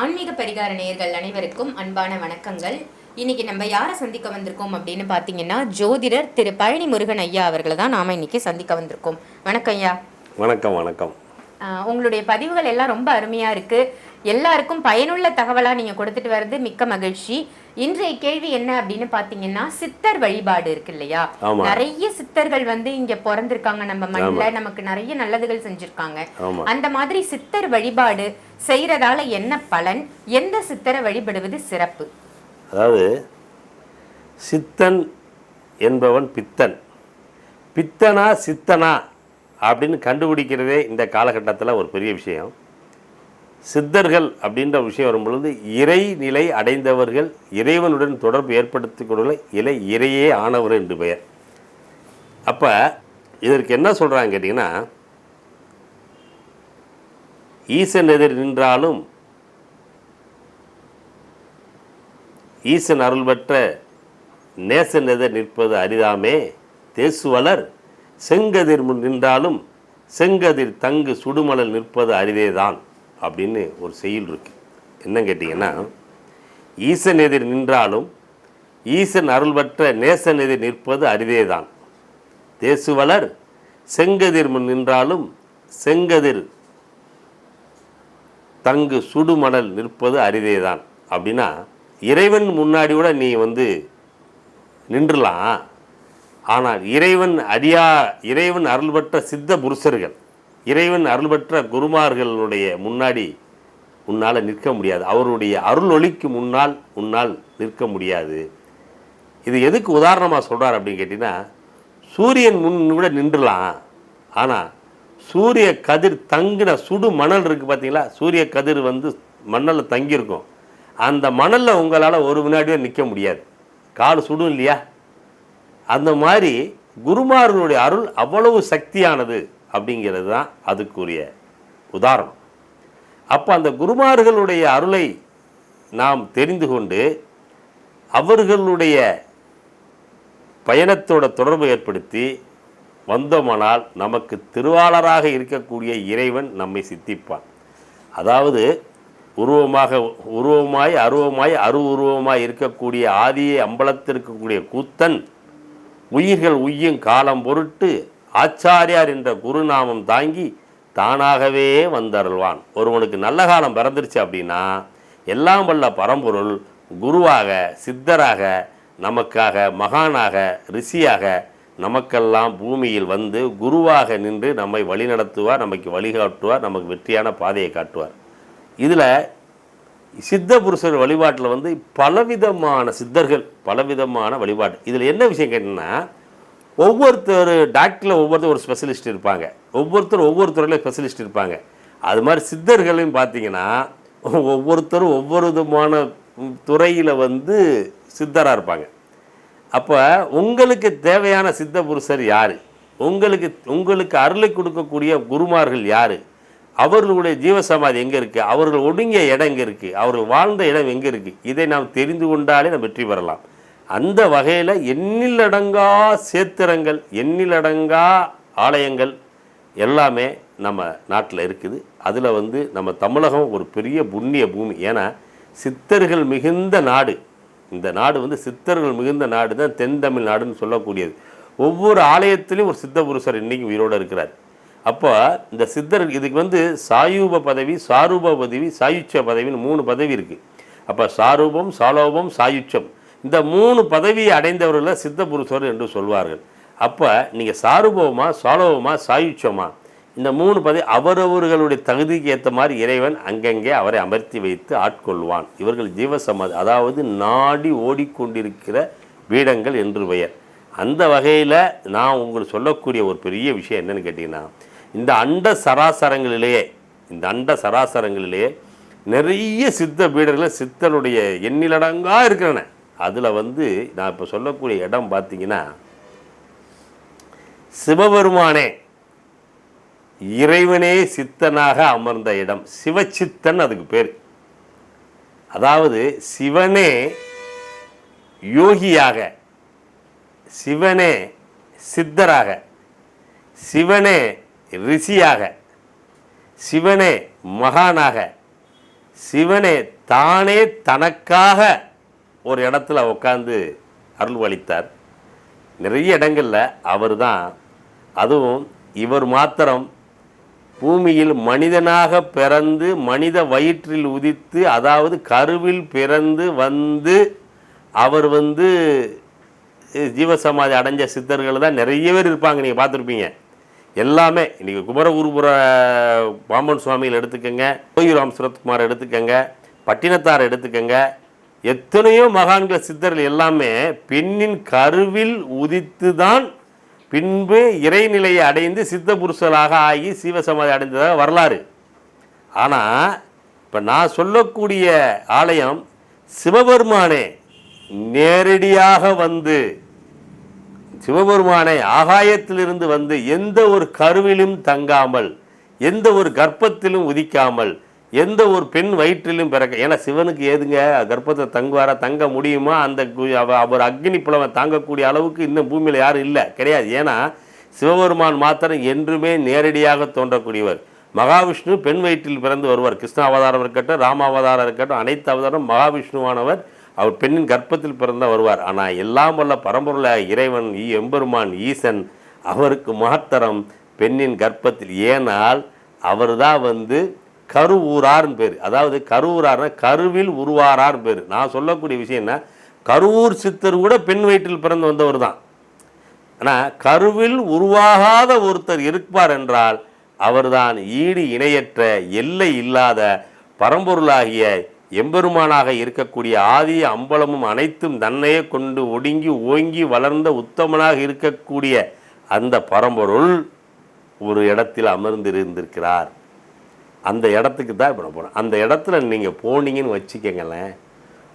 ஆன்மீக பரிகார நேயர்கள் அனைவருக்கும் அன்பான வணக்கங்கள். இன்னைக்கு நம்ம யாரை சந்திக்க வந்திருக்கோம் அப்படின்னு பார்த்தீங்கன்னா ஜோதிடர் திரு பழனி முருகன் ஐயா அவர்களை தான் நாம இன்னைக்கு சந்திக்க வந்திருக்கோம். வணக்கம் ஐயா. வணக்கம் வணக்கம். உங்களுடைய பதிவுகள் எல்லாம் ரொம்ப அருமையா இருக்கு. எல்லாருக்கும் பயனுள்ள தகவலா நீங்க கொடுத்துட்டு வர்றது மிக்க மகிழ்ச்சி. இன்றைய கேள்வி என்ன அப்படின்னு பாத்தீங்கன்னா சித்தர் வழிபாடு இருக்கு இல்லையா. நிறைய சித்தர்கள் வந்து இங்க பிறந்திருக்காங்க. நம்ம மண்ணில் நமக்கு நிறைய நல்லதுகள் செஞ்சிருக்காங்க. அந்த மாதிரி சித்தர் வழிபாடு செய்கிறதால என்ன பலன்? எந்த சித்தரை வழிபடுவது சிறப்பு? அதாவது சித்தன் என்பவன் பித்தன். பித்தனா சித்தனா அப்படின்னு கண்டுபிடிக்கிறதே இந்த காலகட்டத்தில் ஒரு பெரிய விஷயம். சித்தர்கள் அப்படின்ற விஷயம் வரும்பொழுது இறை நிலை அடைந்தவர்கள் இறைவனுடன் தொடர்பு ஏற்படுத்திக் கொள்ள இலை இறையே ஆனவர் என்று பெயர். அப்போ இதற்கு என்ன சொல்கிறாங்க கேட்டிங்கன்னா ஈசன் எதிர் நின்றாலும் ஈசன் அருள் பெற்ற நேசன் எதிர் நிற்பது அரிதாமே. தேசுவலர் செங்கதிர் முன் நின்றாலும் செங்கதிர் தங்கு சுடுமலர் நிற்பது அரிதேதான் அப்படின்னு ஒரு செயல் இருக்கு. என்ன கேட்டிங்கன்னா ஈசன் எதிர் நின்றாலும் ஈசன் அருள் பெற்ற நேசன் எதிர் நிற்பது அரிதேதான். தேசுவலர் செங்கதிர் முன் நின்றாலும் செங்கதிர் தங்கு சுடுமணல் நிற்பது அரிதேதான். அப்படின்னா இறைவன் முன்னாடி கூட நீ வந்து நின்றுலாம். ஆனால் இறைவன் அடியா இறைவன் அருள்பற்ற சித்த புருஷர்கள் இறைவன் அருள்பற்ற குருமார்களுடைய முன்னாடி உன்னால் நிற்க முடியாது. அவருடைய அருள் ஒளிக்கு முன்னால் உன்னால் நிற்க முடியாது. இது எதுக்கு உதாரணமாக சொல்கிறார் அப்படின்னு கேட்டிங்கன்னா சூரியன் முன் கூட நின்றுலாம். ஆனால் சூரிய கதிர் தங்கின சுடு மணல் இருக்குது பார்த்தீங்களா சூரிய கதிர் வந்து மணலில் தங்கியிருக்கும். அந்த மணலில் உங்களால் ஒரு வினாடியும் நிற்க முடியாது. கால் சுடும் இல்லையா? அந்த மாதிரி குருமார்களுடைய அருள் அவ்வளவு சக்தியானது அப்படிங்கிறது தான் அதுக்குரிய உதாரணம். அப்போ அந்த குருமார்களுடைய அருளை நாம் தெரிந்து கொண்டு அவர்களுடைய பயணத்தோட தொடர்பு ஏற்படுத்தி வந்தோமானால் நமக்கு திருவாளராக இருக்கக்கூடிய இறைவன் நம்மை சித்திப்பான். அதாவது உருவமாக உருவமாய் அருவமாய் அரு உருவமாய் இருக்கக்கூடிய ஆதியை அம்பலத்திற்கக்கூடிய கூத்தன் உயிர்கள் உய்யும் காலம் பொருட்டு ஆச்சாரியார் என்ற குருநாமம் தாங்கி தானாகவே வந்தருள்வான். ஒருவனுக்கு நல்ல காலம் பிறந்துருச்சு அப்படின்னா எல்லாம் வல்ல பரம்பொருள் குருவாக சித்தராக நமக்காக மகானாக ரிஷியாக நமக்கெல்லாம் பூமியில் வந்து குருவாக நின்று நம்மை வழிநடத்துவார் நமக்கு வழிகாட்டுவார் நமக்கு வெற்றியான பாதையை காட்டுவார். இதில் சித்த புருஷர் வழிபாட்டில் வந்து பலவிதமான சித்தர்கள் பலவிதமான வழிபாடு. இதில் என்ன விஷயம் கேட்டிங்கன்னா ஒவ்வொருத்தர் டாக்டரில் ஒவ்வொருத்தர் ஒரு ஸ்பெஷலிஸ்ட் இருப்பாங்க. ஒவ்வொருத்தர் ஒவ்வொரு துறையில் ஸ்பெஷலிஸ்ட் இருப்பாங்க. அது மாதிரி சித்தர்களையும் பார்த்தீங்கன்னா ஒவ்வொருத்தரும் ஒவ்வொரு விதமான துறையில் வந்து சித்தராக இருப்பாங்க. அப்போ உங்களுக்கு தேவையான சித்த புருஷர் யார்? உங்களுக்கு உங்களுக்கு அருளை கொடுக்கக்கூடிய குருமார்கள் யார்? அவர்களுடைய ஜீவசமாதி எங்கே இருக்குது அவர்கள் ஒடுங்கிய இடம் எங்கே இருக்குது அவர்கள் வாழ்ந்த இடம் எங்கே இருக்குது இதை நாம் தெரிந்து கொண்டாலே நாம் வெற்றி பெறலாம். அந்த வகையில் எண்ணிலடங்கா சேத்திரங்கள் எண்ணிலடங்கா ஆலயங்கள் எல்லாமே நம்ம நாட்டில் இருக்குது. அதில் வந்து நம்ம தமிழகம் ஒரு பெரிய புண்ணிய பூமி. ஏன்னா சித்தர்கள் மிகுந்த நாடு. இந்த நாடு வந்து சித்தர்கள் மிகுந்த நாடு தான் தென் தமிழ் நாடுன்னு சொல்லக்கூடியது. ஒவ்வொரு ஆலயத்திலையும் ஒரு சித்த புருஷர் இன்னைக்கு உயிரோடு இருக்கிறார். அப்போ இந்த சித்தர் இதுக்கு வந்து சாயூப பதவி சாரூப பதவி சாயுச்ச பதவின்னு மூணு பதவி இருக்குது அப்போ சாரூபம் சாலோபம் சாயுச்சம் இந்த மூணு பதவியை அடைந்தவர்களை சித்த புருஷர் என்று சொல்வார்கள். அப்போ நீங்கள் சாரூபமா சாலோபமா சாயுச்சமா இந்த மூணு பதவி அவரவர்களுடைய தகுதிக்கு ஏற்ற மாதிரி இறைவன் அங்கங்கே அவரை அமர்த்தி வைத்து ஆட்கொள்வான். இவர்கள் ஜீவசமாதி அதாவது நாடி ஓடிக்கொண்டிருக்கிற பீடங்கள் என்று பெயர். அந்த வகையில் நான் உங்களுக்கு சொல்லக்கூடிய ஒரு பெரிய விஷயம் என்னன்னு கேட்டிங்கன்னா இந்த அண்ட சராசரங்களிலேயே இந்த அண்ட சராசரங்களிலேயே நிறைய சித்த பீடர்கள் சித்தனுடைய எண்ணிலடங்கா இருக்கிறன. அதில் வந்து நான் இப்போ சொல்லக்கூடிய இடம் பார்த்தீங்கன்னா சிவபெருமானே. இறைவனே சித்தனாக அமர்ந்த இடம். சிவச்சித்தன் அதுக்கு பேர். அதாவது சிவனே யோகியாக சிவனே சித்தராக சிவனே ரிஷியாக சிவனே மகானாக சிவனே தானே தனக்காக ஒரு இடத்துல உட்காந்து அருள் அளித்தார் நிறைய இடங்களில் அவர் தான் அதுவும் இவர் மாத்திரம் பூமியில் மனிதனாக பிறந்து மனித வயிற்றில் உதித்து அதாவது கருவில் பிறந்து வந்து அவர் வந்து ஜீவசமாதி அடைஞ்ச சித்தர்கள் தான் நிறைய பேர் இருப்பாங்க. நீங்கள் பார்த்துருப்பீங்க. எல்லாமே இன்றைக்கி குமரகுருபுர பாம்பன் சுவாமிகள் எடுத்துக்கோங்க கோயிராம் சுரத்குமார் எடுத்துக்கோங்க பட்டினத்தார் எடுத்துக்கோங்க எத்தனையோ மகான்கள் சித்தர்கள் எல்லாமே பெண்ணின் கருவில் உதித்து தான் பின்பு இறைநிலையை அடைந்து சித்த புருஷராக ஆகி சீவசமாதி அடைந்ததாக வரலாறு. ஆனால் இப்போ நான் சொல்லக்கூடிய ஆலயம் சிவபெருமானே நேரடியாக வந்து சிவபெருமானை ஆகாயத்திலிருந்து வந்து எந்த ஒரு கருவிலும் தங்காமல் எந்த ஒரு கர்ப்பத்திலும் உதிக்காமல் எந்த ஒரு பெண் வயிற்றிலும் பிறக்க ஏன்னா சிவனுக்கு ஏதுங்க? கர்ப்பத்தை தங்குவாரா தங்க முடியுமா? அந்த கு- அவர் அக்னி புலவை தாங்கக்கூடிய அளவுக்கு இன்னும் பூமியில் யாரும் இல்லை. கிடையாது. ஏன்னா சிவபெருமான் மாத்திரம் என்றுமே நேரடியாக தோன்றக்கூடியவர். மகாவிஷ்ணு பெண் வயிற்றில் பிறந்து வருவார். கிருஷ்ண அவதாரம் இருக்கட்டும் ராம அவதாரம் இருக்கட்டும் அனைத்து அவதாரம் மகாவிஷ்ணுவானவர். அவர் பெண்ணின் கர்ப்பத்தில் பிறந்தால் வருவார். ஆனால் எல்லாம் வல்ல பரம்பொருள இறைவன் ஈ எம்பெருமான் ஈசன் அவருக்கு மாத்திரம் பெண்ணின் கர்ப்பத்தில். ஏனால் அவர் தான் வந்து கருவூரார்னு பேர். அதாவது கருவூரார்னா கருவில் உருவாரார்னு பேர். நான் சொல்லக்கூடிய விஷயம் என்ன? கருவூர் சித்தர் கூட பெண் வயிற்றில் பிறந்து வந்தவர் தான். ஆனால் கருவில் உருவாகாத ஒருத்தர் இருப்பார் என்றால் அவர்தான் ஈடு இணையற்ற எல்லை இல்லாத பரம்பொருளாகிய எம்பெருமானாக இருக்கக்கூடிய ஆதி அம்பலமும் அனைத்தும் தன்னையே கொண்டு ஒடுங்கி ஓங்கி வளர்ந்த உத்தமனாக இருக்கக்கூடிய அந்த பரம்பொருள் ஒரு இடத்தில் அமர்ந்திருந்திருக்கிறார். அந்த இடத்துக்கு தான் இப்போ நான் போகிறேன் அந்த இடத்துல நீங்கள் போனீங்கன்னு வச்சுக்கங்களேன்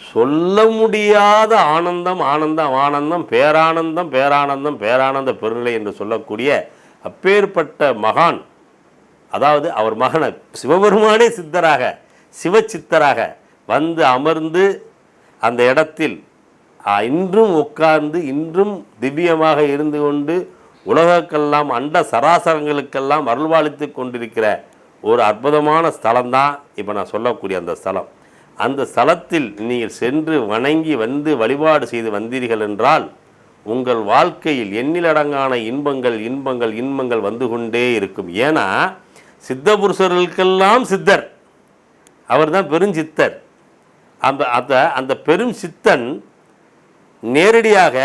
சொல்ல முடியாத ஆனந்தம் ஆனந்தம் ஆனந்தம் பேரானந்தம் பேரானந்தம் பேரானந்த பெருநிலை என்று சொல்லக்கூடிய அப்பேற்பட்ட மகான் அதாவது அவர் மகனை சிவபெருமானே சித்தராக சிவச்சித்தராக வந்து அமர்ந்து அந்த இடத்தில் இன்றும் உட்கார்ந்து இன்றும் திவ்யமாக இருந்து கொண்டு உலகக்கெல்லாம் அண்ட சராசரங்களுக்கெல்லாம் அருள்வாளித்து கொண்டிருக்கிற ஒரு அற்புதமான ஸ்தலம்தான் இப்போ நான் சொல்லக்கூடிய அந்த ஸ்தலம். அந்த ஸ்தலத்தில் நீங்கள் சென்று வணங்கி வந்து வழிபாடு செய்து வந்தீர்கள் என்றால் உங்கள் வாழ்க்கையில் எண்ணிலடங்கான இன்பங்கள் இன்பங்கள் இன்பங்கள் வந்து கொண்டே இருக்கும். ஏன்னா சித்த புருஷர்களுக்கெல்லாம் சித்தர். அவர்தான் பெருஞ்சித்தர் அந்த அந்த அந்த பெரும் சித்தன் நேரடியாக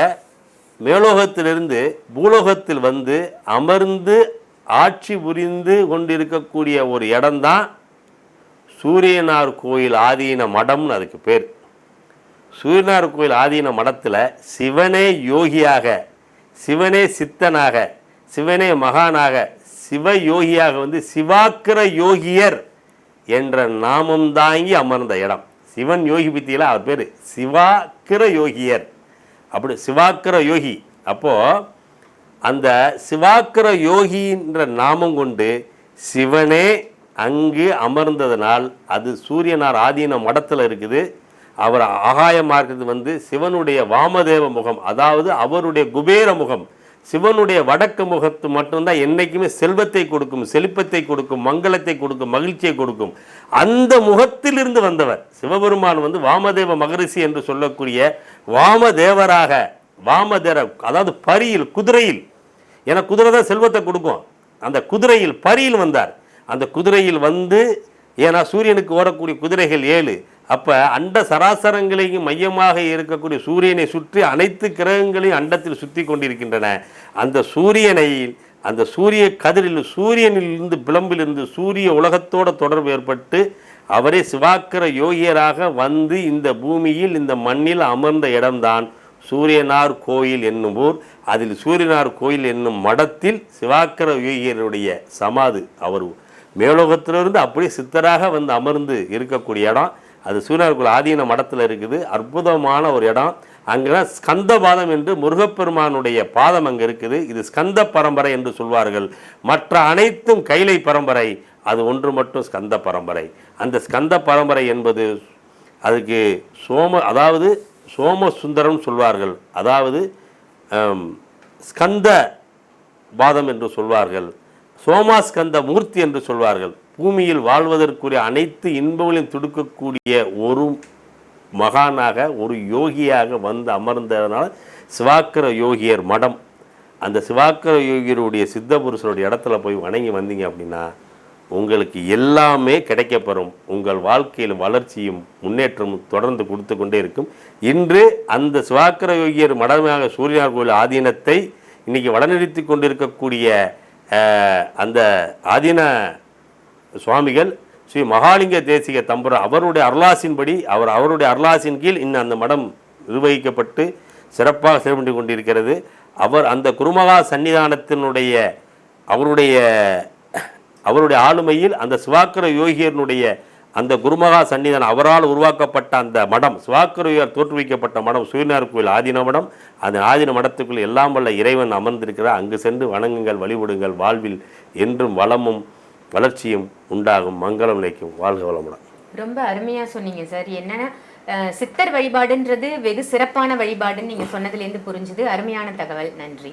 மேலோகத்திலிருந்து பூலோகத்தில் வந்து அமர்ந்து ஆட்சி புரிந்து கொண்டிருக்கக்கூடிய ஒரு இடம்தான் சூரியனார் கோயில் ஆதீன மடம்னு அதுக்கு பேர். சூரியனார் கோயில் ஆதீன மடத்தில் சிவனே யோகியாக சிவனே சித்தனாக சிவனே மகானாக சிவ யோகியாக வந்து சிவாக்கிர யோகியர் என்ற நாமம் தாங்கி அமர்ந்த இடம். சிவன் யோகி பித்தியில் அவர் பேர் சிவாக்கிர யோகியர். அப்படி சிவாக்கிர யோகி. அப்போது அந்த சிவாக்கிர யோகின்ற நாமம் கொண்டு சிவனே அங்கு அமர்ந்ததனால் அது சூரியனார் ஆதீன மடத்தில் இருக்குது. அவர் ஆகாயமாக இருக்கிறது வந்து சிவனுடைய வாமதேவ முகம் அதாவது அவருடைய குபேர முகம் சிவனுடைய வடக்கு முகத்து மட்டும்தான் என்னைக்குமே செல்வத்தை கொடுக்கும் செழிப்பத்தை கொடுக்கும் மங்களத்தை கொடுக்கும் மகிழ்ச்சியை கொடுக்கும். அந்த முகத்திலிருந்து வந்தவர் சிவபெருமான் வந்து வாமதேவ மகரிஷி என்று சொல்லக்கூடிய வாமதேவராக வாமதர அதாவது பரியில் குதிரையில். ஏன்னா குதிரை தான் செல்வத்தை கொடுக்கும். அந்த குதிரையில் பரியில் வந்தார். அந்த குதிரையில் வந்து ஏன்னா சூரியனுக்கு ஓடக்கூடிய குதிரைகள் ஏழு. அப்போ அண்ட சராசரங்களையும் மையமாக இருக்கக்கூடிய சூரியனை சுற்றி அனைத்து கிரகங்களையும் அண்டத்தில் சுற்றி கொண்டிருக்கின்றன. அந்த சூரியனை அந்த சூரிய கதிரில் சூரியனிலிருந்து பிளம்பிலிருந்து சூரிய உலகத்தோட தொடர்பு ஏற்பட்டு அவரே சிவாக்கிர யோகியராக வந்து இந்த பூமியில் இந்த மண்ணில் அமர்ந்த இடம்தான். சூரியனார் கோயில் என்னும் ஊர். அதில் சூரியனார் கோயில் என்னும் மடத்தில் சிவாக்கர யோகியருடைய சமாது. அவர் மேலோகத்திலிருந்து அப்படியே சித்தராக வந்து அமர்ந்து இருக்கக்கூடிய இடம். அது சூரியனார் ஆதீன மடத்தில் இருக்குது. அற்புதமான ஒரு இடம். அங்கே ஸ்கந்த பாதம் என்று முருகப்பெருமானுடைய பாதம் அங்கே இருக்குது. இது ஸ்கந்த பரம்பரை என்று சொல்வார்கள். மற்ற அனைத்தும் கைலை பரம்பரை. அது ஒன்று மட்டும் ஸ்கந்த பரம்பரை. அந்த ஸ்கந்த பரம்பரை என்பது அதுக்கு சோம அதாவது சோமசுந்தரம் சொல்வார்கள். அதாவது ஸ்கந்த பாதம் என்று சொல்வார்கள். சோமாஸ்கந்த மூர்த்தி என்று சொல்வார்கள். பூமியில் வாழ்வதற்குரிய அனைத்து இன்பங்களையும் துடுக்கக்கூடிய ஒரு மகானாக ஒரு யோகியாக வந்து அமர்ந்ததுனால சிவாக்கர யோகியர் மடம். அந்த சிவாக்கர யோகியருடைய சித்த புருஷனுடைய இடத்துல போய் வணங்கி வந்தீங்க அப்படின்னா உங்களுக்கு எல்லாமே கிடைக்கப்பெறும். உங்கள் வாழ்க்கையில் வளர்ச்சியும் முன்னேற்றமும் தொடர்ந்து கொடுத்து கொண்டே இருக்கும். இன்று அந்த சுவாக்கர யோகியர் மடமையாக சூரியனார் கோயில் ஆதீனத்தை இன்றைக்கி வடநிறுத்தி கொண்டிருக்கக்கூடிய அந்த ஆதீன சுவாமிகள் ஸ்ரீ மகாலிங்க தேசிக தம்புர அவருடைய அருளாசின்படி அவர் அவருடைய அருளாசின் கீழ் இன்னும் அந்த மடம் நிர்வகிக்கப்பட்டு சிறப்பாக செயல்பட்டு கொண்டிருக்கிறது. அவர் அந்த குருமகா சன்னிதானத்தினுடைய அவருடைய அவருடைய ஆளுமையில் அந்த சிவாக்கர யோகியனுடைய அந்த குருமகா சன்னிதானம் அவரால் உருவாக்கப்பட்ட அந்த மடம் சிவாக்கர தோற்றுவிக்கப்பட்ட மடம் சூரியனார் கோயில் ஆதீன மடம் அந்த ஆதீன மடத்துக்குள் எல்லாம் வல்ல இறைவன் அமர்ந்திருக்கிறார். அங்கு சென்று வணங்குங்கள் வழிபடுங்கள் வாழ்வில் என்றும் வளமும் வளர்ச்சியும் உண்டாகும். மங்களம் நிலைக்கும். வாழ்க வளமுடன். ரொம்ப அருமையா சொன்னீங்க சார். என்னன்னா சித்தர் வழிபாடுன்றது வெகு சிறப்பான வழிபாடுன்னு நீங்க சொன்னதுலேருந்து புரிஞ்சுது. அருமையான தகவல். நன்றி.